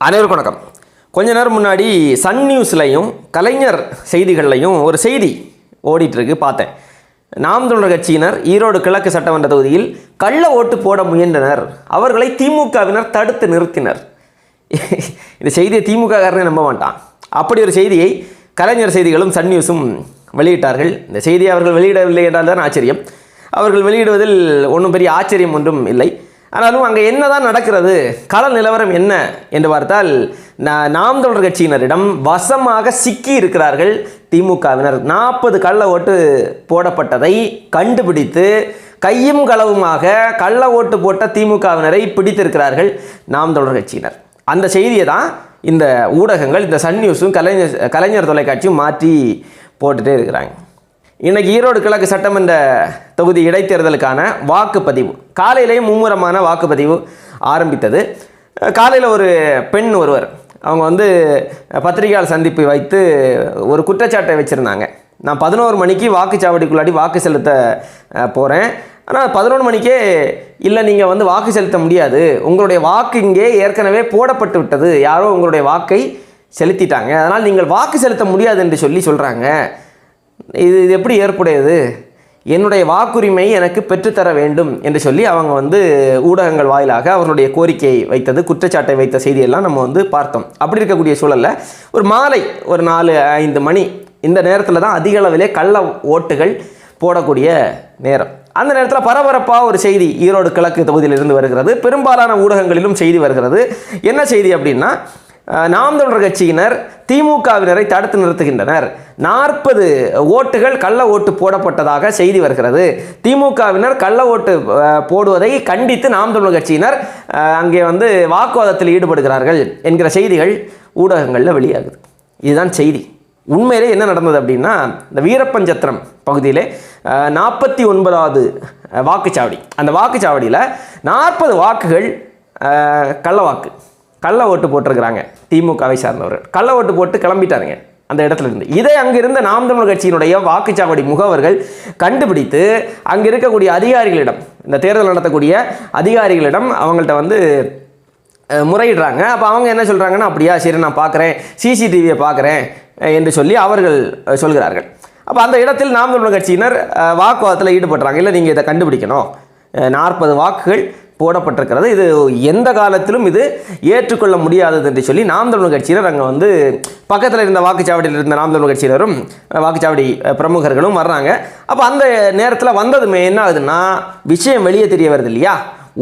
அனைவருக்கும் வணக்கம். கொஞ்ச நேரம் முன்னாடி சன் நியூஸ்லையும் கலைஞர் செய்திகள்லையும் ஒரு செய்தி ஓடிட்டுருக்கு பார்த்தேன். நாம் தமிழர் கட்சியினர் ஈரோடு கிழக்கு சட்டமன்ற தொகுதியில் கள்ள ஓட்டு போட முயன்றனர். அவர்களை திமுகவினர் தடுத்து நிறுத்தினர். இந்த செய்தியை திமுககாரனே நம்ப மாட்டான். அப்படி ஒரு செய்தியை கலைஞர் செய்திகளும் சன் நியூஸும் வெளியிட்டார்கள். இந்த செய்தியை அவர்கள் வெளியிடவில்லை என்றால் தான் ஆச்சரியம். அவர்கள் வெளியிடுவதில் ஒன்றும் பெரிய ஆச்சரியம் ஒன்றும் இல்லை. ஆனாலும் அங்கே என்னதான் நடக்கிறது? கள நிலவரம் என்ன? என்று பார்த்தால் நாம் தொடர் கட்சியினரிடம் வசமாக சிக்கி இருக்கிறார்கள் திமுகவினர். நாற்பது கள்ள ஓட்டு போடப்பட்டதை கண்டுபிடித்து கையும் களவுமாக கள்ள ஓட்டு போட்ட திமுகவினரை பிடித்திருக்கிறார்கள் நாம் தொடர் கட்சியினர். அந்த செய்தியை தான் இந்த ஊடகங்கள் இந்த சன் நியூஸும் கலைஞர் கலைஞர் தொலைக்காட்சியும் மாற்றி போட்டுட்டே இருக்கிறாங்க. இன்றைக்கி ஈரோடு கிழக்கு சட்டமன்ற தொகுதி இடைத்தேர்தலுக்கான வாக்குப்பதிவு. காலையிலேயே மும்முரமான வாக்குப்பதிவு ஆரம்பித்தது. காலையில் ஒரு பெண் ஒருவர் அவங்க வந்து பத்திரிகையாளர் சந்திப்பு வைத்து ஒரு குற்றச்சாட்டை வச்சுருந்தாங்க. நான் பதினோரு மணிக்கு வாக்குச்சாவடிக்குள்ளாடி வாக்கு செலுத்த போகிறேன் ஆனால் பதினொன்று மணிக்கே இல்லை நீங்கள் வந்து வாக்கு செலுத்த முடியாது. உங்களுடைய வாக்கு இங்கே ஏற்கனவே போடப்பட்டு விட்டது. யாரோ உங்களுடைய வாக்கை செலுத்திட்டாங்க. அதனால் நீங்கள் வாக்கு செலுத்த முடியாது என்று சொல்லி சொல்கிறாங்க இது இது எப்படி ஏற்புடையது? என்னுடைய வாக்குரிமை எனக்கு பெற்றுத்தர வேண்டும் என்று சொல்லி அவங்க வந்து ஊடகங்கள் வாயிலாக அவர்களுடைய கோரிக்கையை வைத்தது குற்றச்சாட்டை வைத்த செய்தியெல்லாம் நம்ம வந்து பார்த்தோம். அப்படி இருக்கக்கூடிய சூழலில் ஒரு மாலை ஒரு நாலு ஐந்து மணி இந்த நேரத்தில் தான் அதிக அளவிலே கள்ள ஓட்டுகள் போடக்கூடிய நேரம். அந்த நேரத்தில் பரபரப்பாக ஒரு செய்தி ஈரோடு கிழக்கு தொகுதியிலிருந்து வருகிறது. பெரும்பாலான ஊடகங்களிலும் செய்தி வருகிறது. என்ன செய்தி அப்படின்னா நாம் தொடர் கட்சியினர் திமுகவினரை தடுத்து நிறுத்துகின்றனர். நாற்பது ஓட்டுகள் கள்ள ஓட்டு போடப்பட்டதாக செய்தி வருகிறது. திமுகவினர் கள்ள ஓட்டு போடுவதை கண்டித்து நாம் தமிழர் கட்சியினர் அங்கே வந்து வாக்குவாதத்தில் ஈடுபடுகிறார்கள் என்கிற செய்திகள் ஊடகங்களில் வெளியாகுது. இதுதான் செய்தி. உண்மையிலே என்ன நடந்தது அப்படின்னா இந்த வீரப்பஞ்சத்திரம் பகுதியிலே நாற்பத்தி ஒன்பதாவது வாக்குச்சாவடி. அந்த வாக்குச்சாவடியில் நாற்பது வாக்குகள் கள்ளவாக்கு கள்ள ஓட்டு போட்டிருக்கிறாங்க. திமுகவை சார்ந்தவர்கள். கள்ள ஓட்டு போட்டு கிளம்பிட்டாருங்க அந்த இடத்துல இருந்து இதை அங்கிருந்த நாம் தமிழர் கட்சியினுடைய வாக்குச்சாவடி முகவர்கள் கண்டுபிடித்து அங்கே இருக்கக்கூடிய அதிகாரிகளிடம் இந்த தேர்தல் நடத்தக்கூடிய அதிகாரிகளிடம் அவங்கள்ட்ட வந்து முறையிடுறாங்க. அப்போ அவங்க என்ன சொல்கிறாங்கன்னா அப்படியா சரி நான் பார்க்குறேன் சிசிடிவியை பார்க்குறேன் என்று சொல்லி அவர்கள் சொல்கிறார்கள். அப்போ அந்த இடத்தில் நாம் தமிழர் கட்சியினர் வாக்குவாதத்தில் ஈடுபடுறாங்க. இல்லை நீங்கள் இதை கண்டுபிடிக்கணும். நாற்பது வாக்குகள் போடப்பட்டிருக்கிறது. இது எந்த காலத்திலும் இது ஏற்றுக்கொள்ள முடியாதது என்று சொல்லி நாம் தமிழ் கட்சியினர் அங்கே வந்து பக்கத்தில் இருந்த வாக்குச்சாவடியில் இருந்த நாம் தமிழ் கட்சியினரும் வாக்குச்சாவடி பிரமுகர்களும் வர்றாங்க. அப்போ அந்த நேரத்தில் வந்ததுமே என்ன ஆகுதுன்னா விஷயம் வெளியே தெரிய வருது இல்லையா?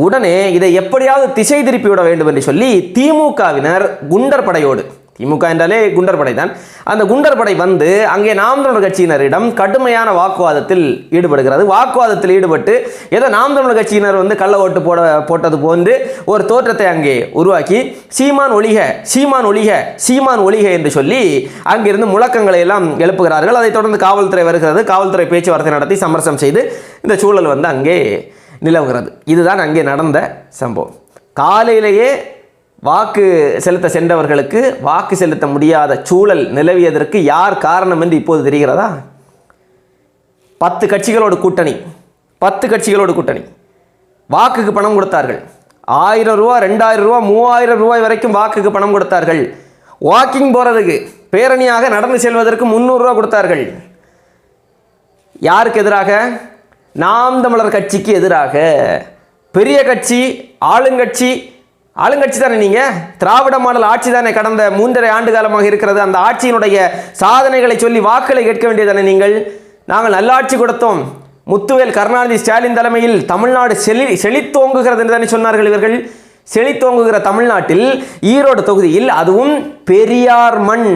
உடனே இதை எப்படியாவது திசை திருப்பி விட வேண்டும் என்று சொல்லி திமுகவினர் குண்டர் படையோடு திமுக என்றாலே குண்டர் படை தான். அந்த குண்டர் படை வந்து அங்கே நாம் தமிழர் கட்சியினரிடம் கடுமையான வாக்குவாதத்தில் ஈடுபடுகிறது. வாக்குவாதத்தில் ஈடுபட்டு ஏதோ நாம் தமிழர் கட்சியினர் வந்து கள்ள ஓட்டு போட போட்டது போன்று ஒரு தோற்றத்தை அங்கே உருவாக்கி சீமான் ஒளிக சீமான் ஒளிக சீமான் ஒளிக என்று சொல்லி அங்கிருந்து முழக்கங்களை எல்லாம் எழுப்புகிறார்கள். அதைத் தொடர்ந்து காவல்துறை வருகிறது. காவல்துறை பேச்சுவார்த்தை நடத்தி சமரசம் செய்து இந்த சூழல் வந்து அங்கே நிலவுகிறது. இதுதான் அங்கே நடந்த சம்பவம். காலையிலேயே வாக்கு செலுத்த சென்றவர்களுக்கு வாக்கு செலுத்த முடியாத சூழல் நிலவியதற்கு யார் காரணம் என்று இப்போது தெரிகிறதா? பத்து கட்சிகளோட கூட்டணி பத்து கட்சிகளோட கூட்டணி. வாக்குக்கு பணம் கொடுத்தார்கள். ஆயிரம் ரூபா ரெண்டாயிரம் ரூபா மூவாயிரம் ரூபாய் வரைக்கும் வாக்குக்கு பணம் கொடுத்தார்கள். வாக்கிங் போகிறதுக்கு பேரணியாக நடந்து செல்வதற்கு முந்நூறுரூவா கொடுத்தார்கள். யாருக்கு எதிராக? நாம் தமிழர் கட்சிக்கு எதிராக. பெரிய கட்சி ஆளுங்கட்சி ஆளுங்கட்சி தானே நீங்கள் திராவிட மாடல் ஆட்சி தானே கடந்த மூன்றரை ஆண்டு காலமாக இருக்கிறது. அந்த ஆட்சியினுடைய சாதனைகளை சொல்லி வாக்களை கேட்க வேண்டியதானே நீங்கள்? நாங்கள் நல்லாட்சி கொடுத்தோம். முத்துவேல் கருணாநிதி ஸ்டாலின் தலைமையில் தமிழ்நாடு செழி செழித்தோங்குகிறது என்று தானே சொன்னார்கள் இவர்கள். செழித்தோங்குகிற தமிழ்நாட்டில் ஈரோடு தொகுதியில் அதுவும் பெரியார் மண்.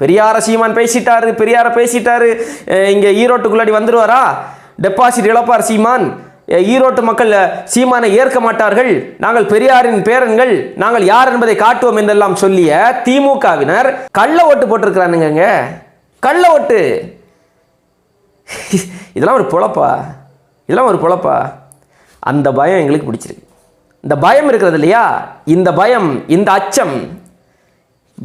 பெரியார சீமான் பேசிட்டாரு பெரியார பேசிட்டாரு. இங்கே ஈரோட்டுக்குள்ளாடி வந்துருவாரா? டெபாசிட் இழப்பார் சீமான். ஈரோட்டு மக்கள் சீமானை ஏற்க மாட்டார்கள். நாங்கள் பெரியாரின் பேரன்கள் நாங்கள் யார் என்பதை காட்டுவோம் என்றெல்லாம் சொல்லிய திமுகவினர் கள்ள ஓட்டு போட்டிருக்கிறானுங்க கள்ள ஓட்டு. இதெல்லாம் ஒரு பொழப்பா? இதெல்லாம் ஒரு பொழப்பா? அந்த பயம் எங்களுக்கு பிடிச்சிருக்கு. இந்த பயம் இருக்கிறது இல்லையா? இந்த பயம் இந்த அச்சம்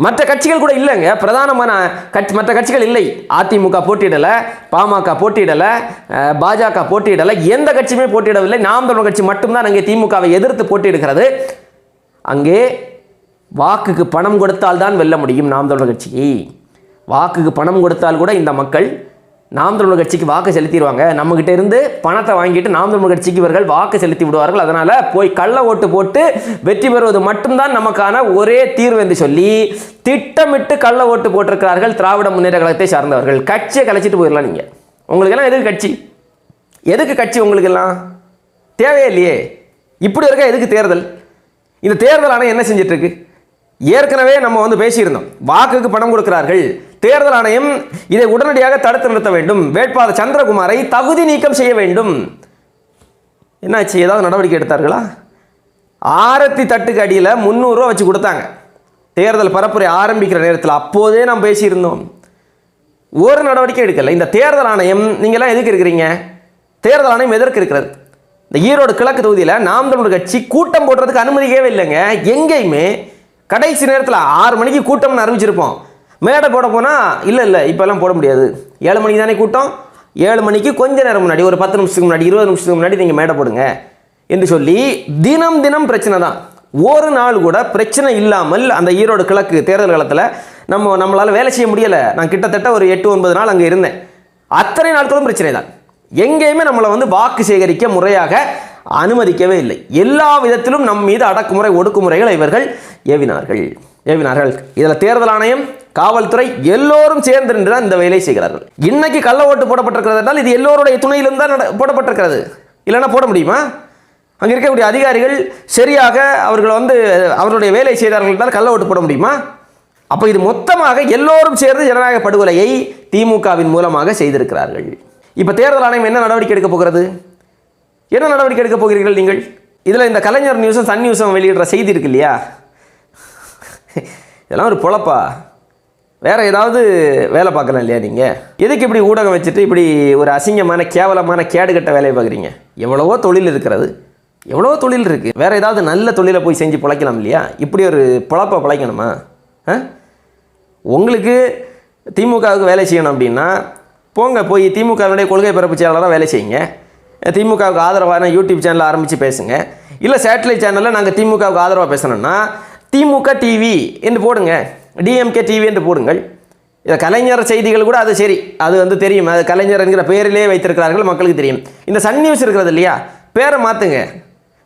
மற்ற கட்சிகள் கூட இல்லைங்க. பிரதானமான கட்சி மற்ற கட்சிகள் இல்லை. அதிமுக போட்டியிடலை பாமக போட்டியிடலை பாஜக போட்டியிடலை எந்த கட்சியுமே போட்டியிடவில்லை. நாம் தமிழ் கட்சி மட்டும்தான் அங்கே திமுகவை எதிர்த்து போட்டியிடுகிறது. அங்கே வாக்குக்கு பணம் கொடுத்தால் தான் வெல்ல முடியும் நாம் தமிழர் கட்சிக்கு வாக்குக்கு பணம் கொடுத்தால் கூட இந்த மக்கள் நாம் தமிழ் கட்சிக்கு வாக்கு செலுத்திடுவாங்க. நம்மகிட்ட இருந்து பணத்தை வாங்கிட்டு நாம் தமிழ் கட்சிக்கு இவர்கள் வாக்கு செலுத்தி விடுவார்கள். அதனால் போய் கள்ள ஓட்டு போட்டு வெற்றி பெறுவது மட்டும்தான் நமக்கான ஒரே தீர்வு என்று சொல்லி திட்டமிட்டு கள்ள ஓட்டு போட்டிருக்கிறார்கள் திராவிட முன்னேற்ற கழகத்தை சார்ந்தவர்கள். கட்சியை கலைச்சிட்டு போயிடலாம் நீங்கள் உங்களுக்கெல்லாம் எதுக்கு கட்சி? எதுக்கு கட்சி உங்களுக்கெல்லாம்? தேவையே இல்லையே. இப்படி இருக்க எதுக்கு தேர்தல்? இந்த தேர்தல் ஆனால் என்ன செஞ்சிட்ருக்கு ஏற்கனவே நம்ம வந்து பேசியிருந்தோம். வாக்குக்கு பணம் கொடுக்கிறார்கள். தேர்தல் ஆணையம் இதை உடனடியாக தடுத்து நிறுத்த வேண்டும். வேட்பாளர் சந்திரகுமாரை தகுதி நீக்கம் செய்ய வேண்டும். என்னாச்சு? ஏதாவது நடவடிக்கை எடுத்தார்களா? ஆரத்தி தட்டுக்கு அடியில் முந்நூறுரூவா வச்சு கொடுத்தாங்க. தேர்தல் பரப்புரை ஆரம்பிக்கிற நேரத்தில் அப்போதே நாம் பேசியிருந்தோம். ஒரு நடவடிக்கை எடுக்கலை. இந்த தேர்தல் ஆணையம் நீங்கள்லாம் எதுக்கு இருக்கிறீங்க? தேர்தல் ஆணையம் எதற்கு இருக்கிறது? இந்த ஈரோடு கிழக்கு தொகுதியில் நாம் தமிழர் கட்சி கூட்டம் போடுறதுக்கு அனுமதிக்கவே இல்லைங்க. எங்கேயுமே கடைசி நேரத்தில் ஆறு மணிக்கு கூட்டம்னு அறிவிச்சிருப்போம். மேடை போட போனால் இல்லை இல்லை இப்போல்லாம் போட முடியாது. ஏழு மணிக்கு தானே கூட்டம்? ஏழு மணிக்கு கொஞ்ச நேரம் முன்னாடி ஒரு பத்து நிமிஷத்துக்கு முன்னாடி இருபது நிமிஷத்துக்கு முன்னாடி நீங்கள் மேடை போடுங்க என்று சொல்லி தினம் தினம் பிரச்சனை தான். ஒரு நாள் கூட பிரச்சனை இல்லாமல் அந்த ஈரோடு கிழக்கு தேர்தல் காலத்தில் நம்ம நம்மளால் வேலை செய்ய முடியலை. நான் கிட்டத்தட்ட ஒரு எட்டு ஒன்பது நாள் அங்கே இருந்தேன். அத்தனை நாட்களும் பிரச்சனை தான். எங்கேயுமே நம்மளை வந்து வாக்கு சேகரிக்க முறையாக அனுமதிக்கவே இல்லை. எல்லா விதத்திலும் நம் மீது அடக்குமுறை ஒடுக்குமுறைகளை இவர்கள் ஏவினார்கள். ஏவினார்கள். இதில் தேர்தல் ஆணையம் காவல்துறை எல்லோரும் சேர்ந்து நின்று தான் இந்த வேலையை செய்கிறார்கள். இன்னைக்கு கள்ள ஓட்டு போடப்பட்டிருக்கிறது என்றால் இது எல்லோருடைய துணையிலும் தான் நட- போடப்பட்டிருக்கிறது. இல்லைன்னா போட முடியுமா? அங்கே இருக்கக்கூடிய அதிகாரிகள் சரியாக அவர்கள் வந்து அவருடைய வேலை செய்தார்கள் என்றால் கள்ள ஓட்டு போட முடியுமா? அப்போ இது மொத்தமாக எல்லோரும் சேர்ந்து ஜனநாயக படுகொலையை திமுகவின் மூலமாக செய்திருக்கிறார்கள். இப்போ தேர்தல் ஆணையம் என்ன நடவடிக்கை எடுக்க போகிறது? என்ன நடவடிக்கை எடுக்க போகிறீர்கள் நீங்கள்? இதில் இந்த கலைஞர் நியூஸும் சன் நியூஸும் வெளியிடுற செய்தி இருக்கு இல்லையா? இதெல்லாம் ஒரு பொழப்பா? வேற ஏதாவது வேலை பார்க்கலாம் இல்லையா நீங்கள் எதுக்கு இப்படி ஊடகம் வச்சுட்டு இப்படி ஒரு அசிங்கமான கேவலமான கேடுகட்ட வேலையை பார்க்குறீங்க? எவ்வளவோ தொழில் இருக்கிறது. எவ்வளவோ தொழில் இருக்குது வேற ஏதாவது நல்ல தொழிலை போய் செஞ்சு பிழைக்கலாம் இல்லையா? இப்படி ஒரு பொழப்பை பிழைக்கணுமா? ஆ? உங்களுக்கு திமுகவுக்கு வேலை செய்யணும் அப்படின்னா போங்க போய் திமுகவினுடைய கொள்கை பரப்பு செயலாளராக வேலை செய்யுங்க. திமுகவுக்கு ஆதரவான யூடியூப் சேனல் ஆரம்பித்து பேசுங்க. இல்லை சேட்டலைட் சேனலில் நாங்கள் திமுகவுக்கு ஆதரவாக பேசணும்னா திமுக டிவி என்று போடுங்க. டிஎம்கே டிவி என்று போடுங்கள். இதை கலைஞர் செய்திகள் கூட அது சரி. அது வந்து தெரியும். அது கலைஞர் என்கிற பெயரிலே வைத்திருக்கிறார்கள் மக்களுக்கு தெரியும். இந்த சன் நியூஸ் இருக்கிறது இல்லையா? பேரை மாற்றுங்க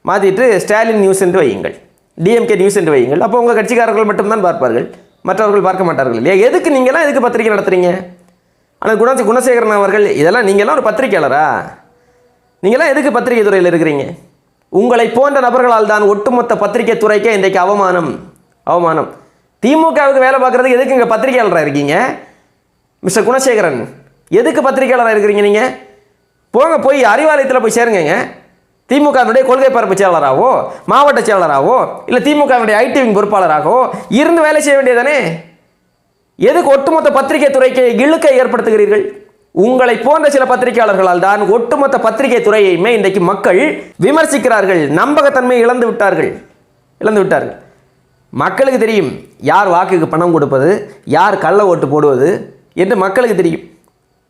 மாற்றிட்டு ஸ்டாலின் நியூஸ் என்று வையுங்கள். டிஎம்கே நியூஸ் என்று வையுங்கள். அப்போ உங்கள் கட்சிக்காரர்கள் மட்டும்தான் பார்ப்பார்கள். மற்றவர்கள் பார்க்க மாட்டார்கள் இல்லையா? எதுக்கு நீங்களாம் எதுக்கு பத்திரிக்கை நடத்துறீங்க? ஆனால் குண குணசேகரன் அவர்கள் இதெல்லாம் நீங்களாம் ஒரு பத்திரிக்கையாளரா? நீங்களாம் எதுக்கு பத்திரிகை துறையில் இருக்கிறீங்க? உங்களை போன்ற நபர்களால் தான் ஒட்டுமொத்த பத்திரிகை துறைக்கே இன்றைக்கு அவமானம். அவமானம். திமுகவுக்கு வேலை பார்க்குறதுக்கு எதுக்கு இங்கே பத்திரிகையாளராக இருக்கீங்க? மிஸ்டர் குணசேகரன் எதுக்கு பத்திரிகையாளராக இருக்கிறீங்க நீங்கள் போங்க போய் அறிவாலயத்தில் போய் சேருங்கங்க. திமுகவினுடைய கொள்கை பரப்பு செயலாளராகவோ மாவட்ட செயலாளராகவோ இல்லை திமுகவினுடைய ஐடி விங் பொறுப்பாளராகவோ இருந்து வேலை செய்ய வேண்டியதானே எதுக்கு ஒட்டுமொத்த பத்திரிகை துறைக்கு இழுக்கை ஏற்படுத்துகிறீர்கள்? உங்களை போன்ற சில பத்திரிகையாளர்களால் தான் ஒட்டுமொத்த பத்திரிகை துறையையுமே இன்றைக்கு மக்கள் விமர்சிக்கிறார்கள். நம்பகத்தன்மையை இழந்து விட்டார்கள். இழந்து விட்டார்கள். மக்களுக்கு தெரியும் யார் வாக்குக்கு பணம் கொடுப்பது யார் கள்ள ஓட்டு போடுவது என்று மக்களுக்கு தெரியும்.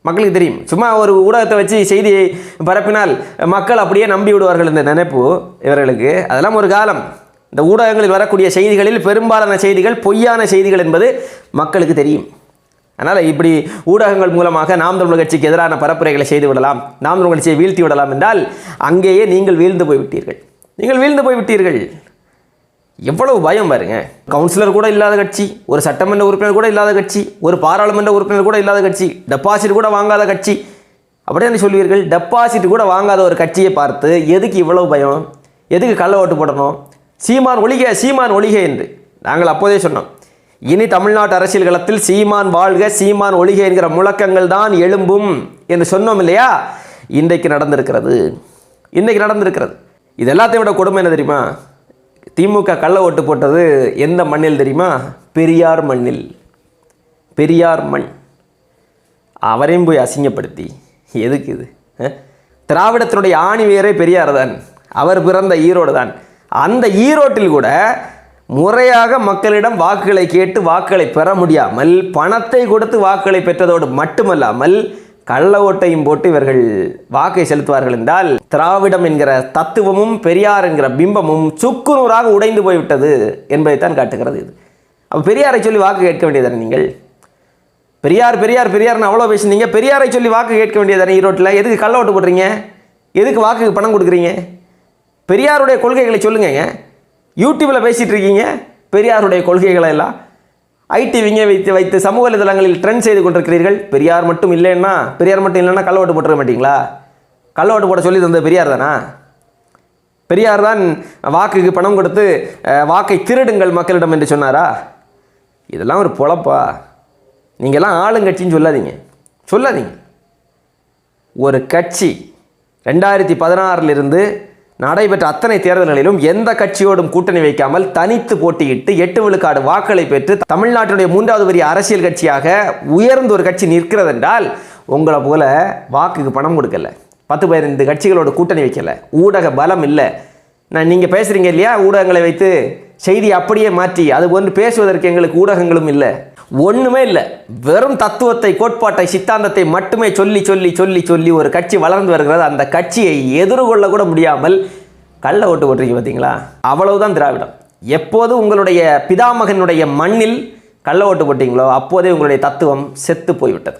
மக்களுக்கு தெரியும். சும்மா ஒரு ஊடகத்தை வச்சு செய்தியை பரப்பினால் மக்கள் அப்படியே நம்பி விடுவார்கள் இந்த நினைப்பு இவர்களுக்கு. அதெல்லாம் ஒரு காலம். இந்த ஊடகங்களில் வரக்கூடிய செய்திகளில் பெரும்பாலான செய்திகள் பொய்யான செய்திகள் என்பது மக்களுக்கு தெரியும். அதனால் இப்படி ஊடகங்கள் மூலமாக நாம் தமிழர் கட்சிக்கு எதிரான பரப்புரைகளை செய்து விடலாம் நாம் தமிழர் கட்சியை வீழ்த்தி விடலாம் என்றால் அங்கேயே நீங்கள் வீழ்ந்து போய்விட்டீர்கள். நீங்கள் வீழ்ந்து போய்விட்டீர்கள். எவ்வளவு பயம் பாருங்க. கவுன்சிலர் கூட இல்லாத கட்சி ஒரு சட்டமன்ற உறுப்பினர் கூட இல்லாத கட்சி ஒரு பாராளுமன்ற உறுப்பினர் கூட இல்லாத கட்சி டெபாசிட் கூட வாங்காத கட்சி. அப்படின்னு சொல்வீர்கள்? டெபாசிட் கூட வாங்காத ஒரு கட்சியை பார்த்து எதுக்கு இவ்வளவு பயம்? எதுக்கு கள்ள ஓட்டு போடணும்? சீமான் ஒழிக சீமான் ஒழிக என்று நாங்கள் அப்போதே சொன்னோம். இனி தமிழ்நாட்டு அரசியல் களத்தில் சீமான் வாழ்க சீமான் ஒழிக என்கிற முழக்கங்கள் தான் எழும்பும் என்று சொன்னோம் இல்லையா? இன்றைக்கு நடந்திருக்கிறது. இன்றைக்கு நடந்திருக்கிறது. இது எல்லாத்தையும் விட கொடுமை என்ன தெரியுமா? திமுக கள்ள ஓட்டு போட்டது எந்த மண்ணில் தெரியுமா? பெரியார் மண்ணில். பெரியார் மண். அவரையும் போய் அசிங்கப்படுத்தி. எதுக்கு இது? திராவிடத்தினுடைய ஆணி வேரே பெரியார் தான். அவர் பிறந்த ஈரோடு தான். அந்த ஈரோட்டில் கூட முறையாக மக்களிடம் வாக்குகளை கேட்டு வாக்குகளை பெற முடியாமல் பணத்தை கொடுத்து வாக்குகளை பெற்றதோடு மட்டுமல்லாமல் கள்ள ஓட்டையும் போட்டு இவர்கள் வாக்கை செலுத்துவார்கள் என்றால் திராவிடம் என்கிற தத்துவமும் பெரியார் என்கிற பிம்பமும் சுக்குநூறாக உடைந்து போய்விட்டது என்பதைத்தான் காட்டுகிறது இது. அப்போ பெரியாரை சொல்லி வாக்கு கேட்க வேண்டியதானே நீங்கள்? பெரியார் பெரியார் பெரியார்னு அவ்வளோ பேசுனீங்க பெரியாரை சொல்லி வாக்கு கேட்க வேண்டியதானே ஈரோட்டில்? எதுக்கு கள்ள ஓட்டு போடுறீங்க? எதுக்கு வாக்குக்கு பணம் கொடுக்குறீங்க? பெரியாருடைய கொள்கைகளை சொல்லுங்கங்க யூடியூப்பில் பேசிகிட்டு இருக்கீங்க பெரியாருடைய கொள்கைகளை எல்லாம் ஐடிவிங்க வைத்து வைத்து சமூக வலைதளங்களில் ட்ரெண்ட் செய்து கொண்டிருக்கிறீர்கள். பெரியார் மட்டும் இல்லைன்னா பெரியார் மட்டும் இல்லைன்னா கள்ள ஓட்டு போட்டுற மாட்டீங்களா? கள்ள ஓட்டு போட சொல்லி தந்த பெரியார் தானா? பெரியார் தான் வாக்குக்கு பணம் கொடுத்து வாக்கை திருடுங்கள் மக்களிடம் என்று சொன்னாரா? இதெல்லாம் ஒரு பொழப்பா? நீங்கள்லாம் ஆளுங்கட்சின்னு சொல்லாதீங்க. சொல்லாதீங்க. ஒரு கட்சி ரெண்டாயிரத்தி பதினாறிலிருந்து நடைபெற்ற அத்தனை தேர்தல்களிலும் எந்த கட்சியோடும் கூட்டணி வைக்காமல் தனித்து போட்டியிட்டு எட்டு விழுக்காடு வாக்களை பெற்று தமிழ்நாட்டினுடைய மூன்றாவது பெரிய அரசியல் கட்சியாக உயர்ந்த ஒரு கட்சி நிற்கிறது என்றால் உங்களை போல வாக்குக்கு பணம் கொடுக்கல. பத்து பதினைந்து கட்சிகளோட கூட்டணி வைக்கல. ஊடக பலம் இல்லை. நான் நீங்கள் பேசுகிறீங்க இல்லையா? ஊடகங்களை வைத்து செய்தி அப்படியே மாற்றி அது போன்று பேசுவதற்கு எங்களுக்கு ஊடகங்களும் இல்லை. ஒன்றுமே இல்லை. வெறும் தத்துவத்தை கோட்பாட்டை சித்தாந்தத்தை மட்டுமே சொல்லி சொல்லி சொல்லி சொல்லி ஒரு கட்சி வளர்ந்து வருகிறது. அந்த கட்சியை எதிர்கொள்ள கூட முடியாமல் கள்ள ஓட்டு போட்டிருக்கீங்க பார்த்தீங்களா அவ்வளவுதான் திராவிடம். எப்போது உங்களுடைய பிதாமகனுடைய மண்ணில் கள்ள ஓட்டு போட்டீங்களோ அப்போதே உங்களுடைய தத்துவம் செத்து போய்விட்டது.